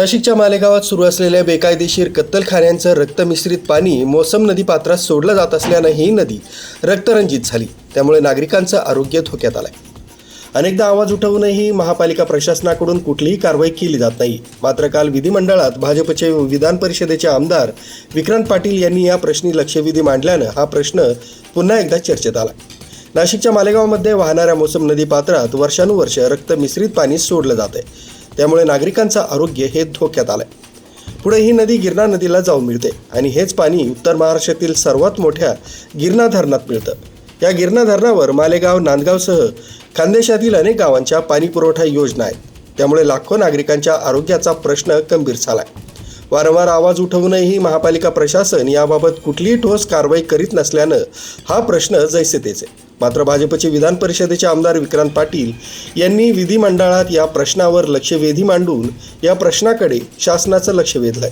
नाशिकच्या मालेगावात सुरू असलेल्या बेकायदेशीर कत्तलखान्यांचं रक्तमिश्रित पाणी मोसम नदी पात्रात सोडलं जात असल्यानं ही नदी रक्तरंजित झाली. त्यामुळे नागरिकांचं आरोग्य धोक्यात आलंय. अनेकदा आवाज उठवूनही महापालिका प्रशासनाकडून कुठलीही कारवाई केली जात नाही. मात्र काल विधिमंडळात भाजपचे विधान परिषदेचे आमदार विक्रांत पाटील यांनी या प्रश्नी लक्षवेधी मांडल्यानं हा प्रश्न पुन्हा एकदा चर्चेत आला. नाशिकच्या मालेगावमध्ये वाहणाऱ्या मोसम नदी पात्रात वर्षानुवर्ष रक्त मिश्रित पाणी सोडलं जाते त्यामुळे नागरिकांचं आरोग्य हे धोक्यात आलं आहे पुढे ही नदी गिरणा नदीला जाऊन मिळते आणि हेच पाणी उत्तर महाराष्ट्रातील सर्वात मोठ्या गिरणा धरणात मिळतं. या गिरणा धरणावर मालेगाव नांदगावसह खानदेशातील अनेक गावांच्या पाणीपुरवठा योजना आहेत. त्यामुळे लाखो नागरिकांच्या आरोग्याचा प्रश्न गंभीर झाला आहे वारंवार आवाज उठवूनही महापालिका प्रशासन याबाबत कुठलीही ठोस कारवाई करीत नसल्यानं हा प्रश्न जैसे तेच आहे मात्र भाजपचे विधान परिषदेचे आमदार विक्रांत पाटील यांनी विधिमंडळात या प्रश्नावर लक्षवेधी मांडून या प्रश्नाकडे शासनाचं लक्ष वेधलंय.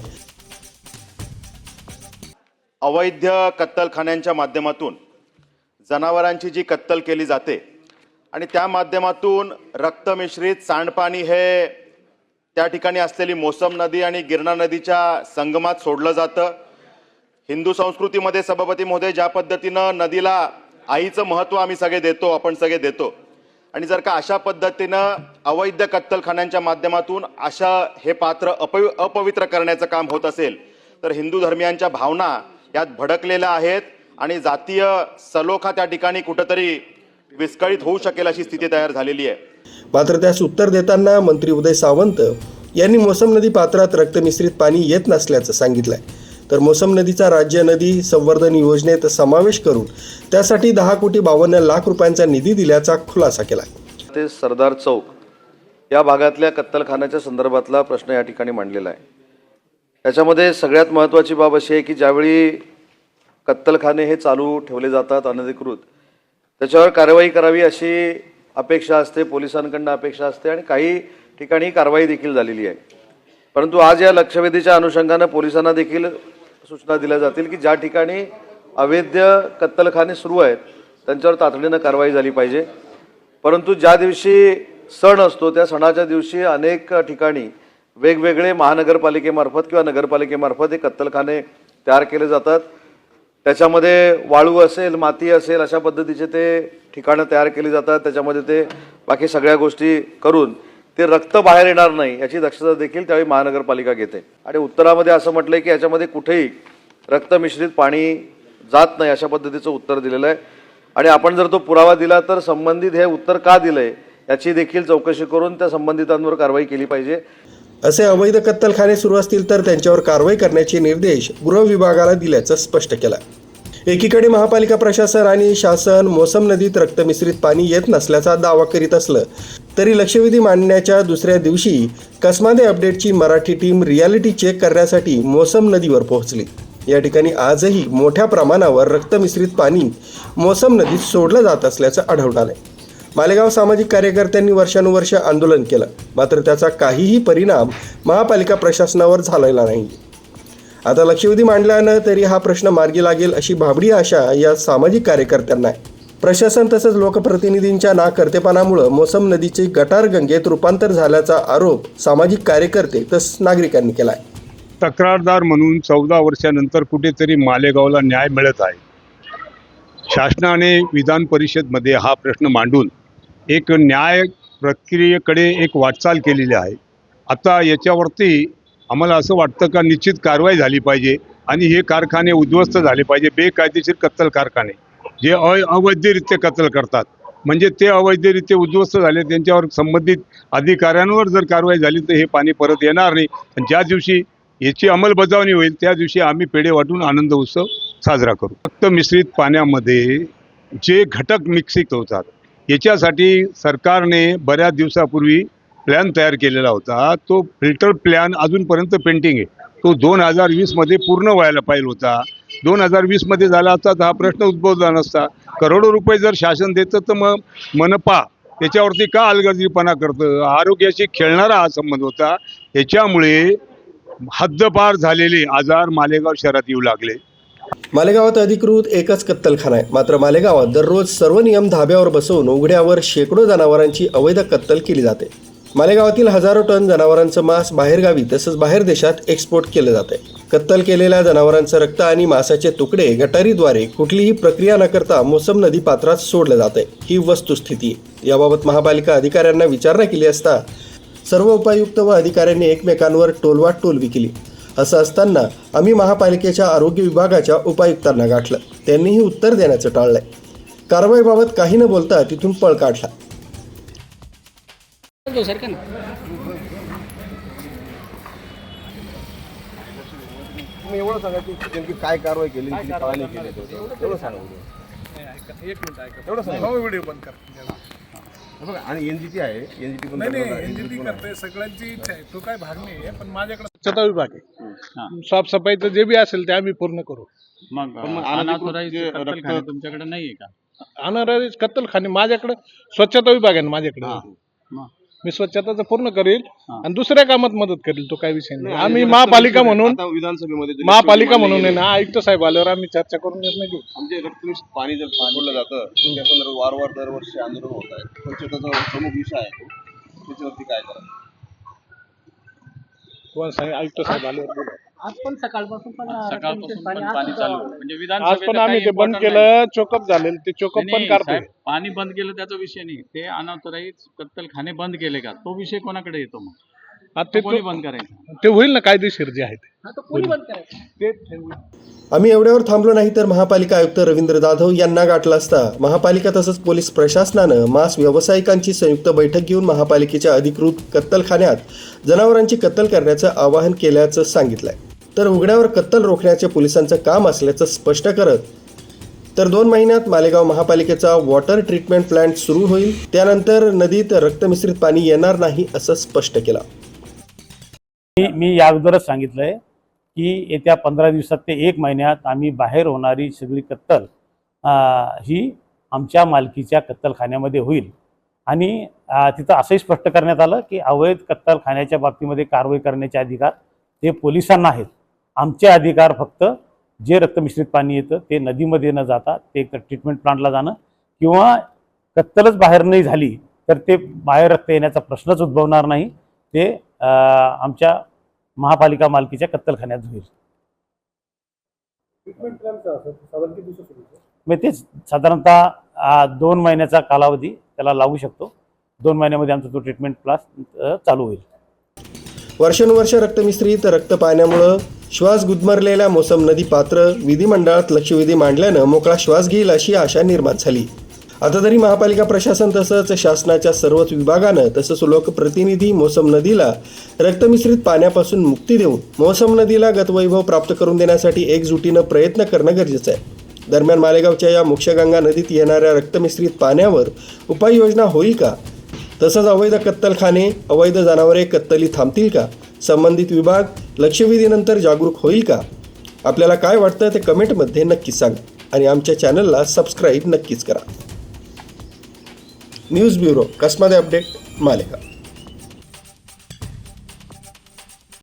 अवैध कत्तलखान्यांच्या माध्यमातून जनावरांची जी कत्तल केली जाते आणि त्या माध्यमातून रक्तमिश्रित सांडपाणी हे त्या ठिकाणी असलेली मोसम नदी आणि गिरणा नदीच्या संगमात सोडलं जातं. हिंदू संस्कृतीमध्ये सभापती महोदय ज्या पद्धतीनं नदीला आईचं महत्त्व आम्ही सगळे देतो आपण सगळे देतो. आणि जर का अशा पद्धतीनं अवैध कत्तलखान्यांच्या माध्यमातून अशा हे पात्र अपवि अपवित्र करण्याचं काम होत असेल तर हिंदू धर्मियांच्या भावना यात भडकलेल्या आहेत आणि जातीय सलोखा त्या ठिकाणी कुठंतरी विस्कळीत होऊ शकेल अशी स्थिती तयार झालेली आहे. मात्र त्यास उत्तर देताना मंत्री उदय सावंत यांनी मोसम नदी पात्रात रक्तमिश्रित पाणी येत नसल्याचं सांगितलंय. तर मोसम नदीचा राज्य नदी संवर्धन योजनेत समावेश करून त्यासाठी दहा कोटी बावन्न लाख रुपयांचा निधी दिल्याचा खुलासा केला ते सरदार चौक या भागातल्या कत्तलखान्याच्या संदर्भातला प्रश्न या ठिकाणी मांडलेला आहे. याच्यामध्ये सगळ्यात महत्त्वाची बाब अशी आहे की ज्यावेळी कत्तलखाने हे चालू ठेवले जातात अनधिकृत त्याच्यावर कारवाई करावी अशी अपेक्षा असते पोलिसांकडनं अपेक्षा असते आणि काही ठिकाणी कारवाई देखील झालेली आहे. परंतु आज या लक्षवेधीच्या अनुषंगानं पोलिसांना देखील सूचना दिल्या जातील की ज्या ठिकाणी अवैध कत्तलखाने सुरू आहेत त्यांच्यावर तातडीनं कारवाई झाली पाहिजे. परंतु ज्या दिवशी सण असतो त्या सणाच्या दिवशी अनेक ठिकाणी वेगवेगळे महानगरपालिकेमार्फत किंवा नगरपालिकेमार्फत हे कत्तलखाने तयार केले जातात. त्याच्यामध्ये वाळू असेल माती असेल अशा पद्धतीचे ते ठिकाणं तयार केली जातात. त्याच्यामध्ये ते बाकी सगळ्या गोष्टी करून ते रक्त बाहेर येणार नाही याची दक्षता देखील त्यावेळी महानगरपालिका घेते. आणि उत्तरामध्ये असं म्हटलंय की याच्यामध्ये कुठेही रक्त मिश्रित पाणी जात नाही अशा पद्धतीचं उत्तर दिलेलं आहे आणि आपण जर तो पुरावा दिला तर संबंधित हे उत्तर का दिलंय याची देखील चौकशी करून त्या संबंधितांवर कारवाई केली पाहिजे. असे अवैध कत्तलखाने सुरू असतील तर त्यांच्यावर कारवाई करण्याचे निर्देश गृह विभागाला दिल्याचं स्पष्ट केलं एकीकडे महापालिका प्रशासन आणि शासन मोसम नदीत रक्तमिश्रित पाणी येत नसल्याचा दावा करीत असलं तरी लक्षवेधी मांडण्याच्या दुसऱ्या दिवशी कसमादे अपडेटची मराठी टीम रियालिटी चेक करण्यासाठी मोसम नदीवर पोहोचली. या ठिकाणी आजही मोठ्या प्रमाणावर रक्तमिश्रित पाणी मोसम नदीत सोडलं जात असल्याचं आढळून आलंय. मालेगाव सामाजिक कार्यकर्त्यांनी वर्षानुवर्ष आंदोलन केलं. मात्र त्याचा काहीही परिणाम महापालिका प्रशासनावर झालेला नाही. आता लक्षवेधी मांडल्यानं तरी हा प्रश्न मार्गी लागेल अशी भाबडी आशा या सामाजिक कार्यकर्त्यांना आहे. प्रशासन तसंच लोकप्रतिनिधींच्या नाकर्तेपणामुळं मोसम नदीचे गटार गंगेत रूपांतर झाल्याचा आरोप सामाजिक कार्यकर्ते तस नागरिकांनी केला आहे तक्रारदार म्हणून चौदा वर्षानंतर कुठेतरी मालेगावला न्याय मिळत आहे. शासनाने विधान परिषदमध्ये हा प्रश्न मांडून एक न्याय प्रक्रियेकडे एक वाटचाल केलेली आहे. आता याच्यावरती आम्हाला असं वाटतं का निश्चित कारवाई झाली पाहिजे आणि हे कारखाने उद्ध्वस्त झाले पाहिजे बेकायदेशीर कत्तल कारखाने जे अ अवैधरित्या कत्तल करतात. म्हणजे ते अवैधरित्या उद्ध्वस्त झाले त्यांच्यावर संबंधित अधिकाऱ्यांवर जर कारवाई झाली तर हे पाणी परत येणार नाही. आणि ज्या दिवशी याची अंमलबजावणी होईल त्या दिवशी आम्ही पेढे वाटून आनंद उत्सव साजरा करू. फक्त मिश्रित पाण्यामध्ये जे घटक मिक्सित होतात याच्यासाठी सरकारने बऱ्याच दिवसापूर्वी प्लॅन तयार केलेला होता. तो फिल्टर प्लॅन अजूनपर्यंत पेंटिंग आहे. तो दोन हजार वीसमध्ये पूर्ण व्हायला पाहिजे होता. दोन हजार वीसमध्ये झाला असता तर हा प्रश्न उद्भवला नसता. करोडो रुपये जर शासन देतं तर मग मनपा त्याच्यावरती का अलगर्जीपणा करतं? आरोग्याशी खेळणारा हा संबंध होता. याच्यामुळे हद्दपार झालेले आजार मालेगाव शहरात येऊ लागले. मालेगावात अधिकृत एकच कत्तलखाना आहे. मात्र मालेगावात दररोज सर्व नियम धाब्यावर बसवून उघड्यावर शेकडो जनावरांची अवैध कत्तल केली जाते. मालेगावातील हजारो टन जनावरांचं मांस बाहेरगावी तसंच बाहेर देशात एक्सपोर्ट केलं जात आहे कत्तल केलेल्या जनावरांचं रक्त आणि मांसाचे तुकडे गटारीद्वारे कुठलीही प्रक्रिया न करता मोसम नदी पात्रात सोडलं जात आहे ही वस्तुस्थिती. आहे. याबाबत महापालिका अधिकाऱ्यांना विचारणा केली असता सर्व उपायुक्त व अधिकाऱ्यांनी एकमेकांवर टोलवाट टोलवी केली. असं असताना आम्ही महापालिकेच्या आरोग्य विभागाच्या उपायुक्तांना गाठलं. त्यांनीही उत्तर देण्याचं टाळलंय. कारवाईबाबत काही न बोलता तिथून पळ काढला. सर का तुम्ही एवढं सांगा की नेमकी काय कारवाई केली आणि किती पाहणी केली एवढं सांगा. बघू. एक मिनिट ऐका. एवढं सांगा. हो व्हिडिओ बंद कर. हे बघा आणि एनजीटी आहे एनजीटी पण नाही करणार नाही आहे, एनजीटी NGT पण आहे. करते सगळ्यांची इच्छा आहे. तो काय भाग नाही आहे पण माझ्याकडे स्वच्छता विभाग आहे. साफसफाईचं जे बी असेल ते आम्ही पूर्ण करू. मग जे रक्त- तुमच्याकडे नाहीये का? अनाराज कत्तलखाने माझ्याकडे स्वच्छता विभाग आहे ना माझ्याकडे. मी स्वच्छताचं पूर्ण करेल. आणि दुसऱ्या कामत मदत करेल तो काय विषय नाही. आम्ही महापालिका म्हणून आता विधानसभेमध्ये जे महापालिका म्हणून आहे ना आयुक्त साहेब आल्यावर आम्ही चर्चा करून निर्णय घेऊ. गेले. आमचे रक्तमिश्र पाणी जर सोडलं जातं त्या संदर्भात वारंवार दरवर्षी आंदोलन होत आहे. स्वच्छताचा प्रमुख विषय आहे तो. त्याच्यावरती काय करा कोण सांग आयुक्त साहेब आल्यावर बोलू. आज पण सकाळपासून पण सकाळपासून पण पाणी चालू आहे. म्हणजे आज विधानसभेचं पण आम्ही काही ते बंद important नाही. केलं चोकअप झालेलं ते चोकअप नाही, पण नाही, साहेब, पाणी बंद केलं त्याचा विषय नाही. ते अनाथोराईज कत्तलखाने बंद केले का? तो विषय कोणाकडे येतो मग? आता ते तो कोणी बंद करायचा? ते होईल ना कायदेशीर जे आहे ते. हा, तो कोणी बंद करायचं? ते ठेवू. आम्ही एवढ्यावर थांबलो नाही तर महापालिका आयुक्त रवींद्र जाधव यांना गाठला असता महापालिका तसंच पोलीस प्रशासनानं मांस व्यावसायिकांची संयुक्त बैठक घेऊन महापालिकेच्या अधिकृत कत्तलखान्यात जनावरांची कत्तल करण्याचं आवाहन केल्याचं सांगितलंय. तर उघड्यावर कत्तल रोखण्याचे पोलिसांचं काम असल्याचं स्पष्ट करत तर दोन महिन्यात मालेगाव महापालिकेचा वॉटर ट्रीटमेंट प्लांट सुरू होईल. त्यानंतर नदीत रक्तमिश्रित पाणी येणार नाही असं स्पष्ट केलं. मी मी या अगोदरच सांगितलंय की येत्या पंधरा दिवसात ते एक महिन्यात आम्ही बाहेर होणारी सगळी कत्तल ही आमच्या मालकीच्या कत्तलखान्यामध्ये होईल. आणि तिथं असंही स्पष्ट करण्यात आलं की अवैध कत्तलखान्याच्या बाबतीमध्ये कारवाई करण्याचे अधिकार हे पोलिसांना आहेत. आमचे अधिकार फक्त जे रक्तमिश्रित पाणी येतं ते नदीमध्ये न जाता ते एक ट्रीटमेंट प्लांटला जाणं किंवा कत्तलच बाहेर नाही झाली तर ते बाहेर रक्त येण्याचा प्रश्नच उद्भवणार नाही. ते अं, आमच्या महापालिका मालकीच्या कत्तलखान्यात होईल. मग तेच साधारणतः दोन महिन्याचा कालावधी त्याला लागू शकतो. दोन महिन्यामध्ये आमचा तो ट्रीटमेंट क्लास चालू होईल. वर्षानुवर्ष रक्तमिश्रित रक्त पाण्यामुळं श्वास गुदमरलेल्या मोसम नदी पात्र विधिमंडळात लक्षवेधी मांडल्यानं मोकळा श्वास घेईल अशी आशा निर्माण झाली. आता तरी महापालिका प्रशासन तसंच शासनाच्या सर्वच विभागानं तसंच लोकप्रतिनिधी मोसम नदीला रक्तमिश्रित पाण्यापासून मुक्ती देऊन मोसम नदीला गतवैभव प्राप्त करून देण्यासाठी एकजुटीनं प्रयत्न करणं गरजेचं आहे. दरम्यान मालेगावच्या या मुक्षगंगा नदीत येणाऱ्या रक्तमिश्रित पाण्यावर उपाययोजना होईल का? तसंच अवैध कत्तलखाने अवैध जनावरे कत्तली थांबतील का? संबंधित विभाग लक्षवेधीनंतर जागरूक होईल का? आपल्याला काय वाटतं ते कमेंटमध्ये नक्कीच सांगा आणि आमच्या चॅनलला सबस्क्राईब नक्कीच करा. News bureau Kasmade update? Malegaon.